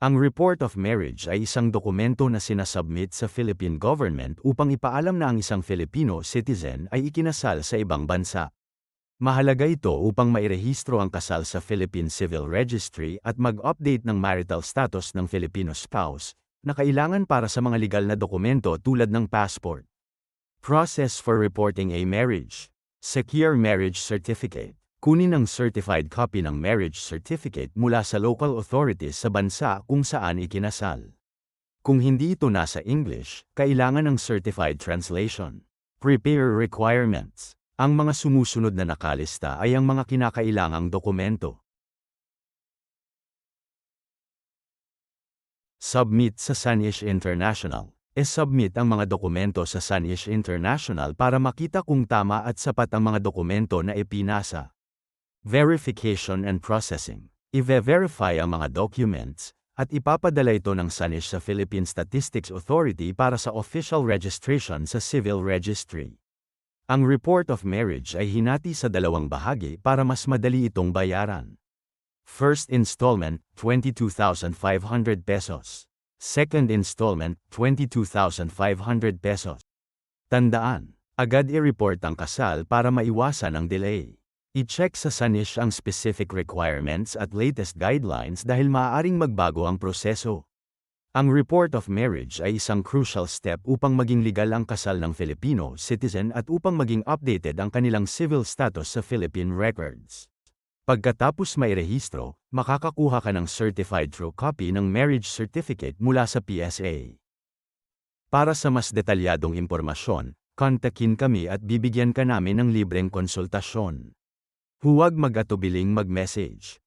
Ang Report of Marriage ay isang dokumento na sinasubmit sa Philippine government upang ipaalam na ang isang Filipino citizen ay ikinasal sa ibang bansa. Mahalaga ito upang mairehistro ang kasal sa Philippine Civil Registry at mag-update ng marital status ng Filipino spouse, na kailangan para sa mga legal na dokumento tulad ng passport. Process for reporting a marriage. Secure marriage certificate. Kunin ang certified copy ng marriage certificate mula sa local authorities sa bansa kung saan ikinasal. Kung hindi ito nasa English, kailangan ng certified translation. Prepare requirements. Ang mga sumusunod na nakalista ay ang mga kinakailangang dokumento. Submit sa Sanish International. E-submit ang mga dokumento sa Sanish International para makita kung tama at sapat ang mga dokumento na ipinasa. Verification and Processing. I-verify ang mga documents, at ipapadala ito ng Sanish sa Philippine Statistics Authority para sa official registration sa Civil Registry. Ang Report of Marriage ay hinati sa dalawang bahagi para mas madali itong bayaran. First installment, 22,500 pesos. Second installment, 22,500 pesos. Tandaan, agad i-report ang kasal para maiwasan ang delay. I-check sa Sanish ang specific requirements at latest guidelines dahil maaaring magbago ang proseso. Ang report of marriage ay isang crucial step upang maging legal ang kasal ng Filipino citizen at upang maging updated ang kanilang civil status sa Philippine records. Pagkatapos mairehistro, makakakuha ka ng certified true copy ng marriage certificate mula sa PSA. Para sa mas detalyadong impormasyon, kontakin kami at bibigyan ka namin ng libreng konsultasyon. Huwag mag-atubiling mag-message.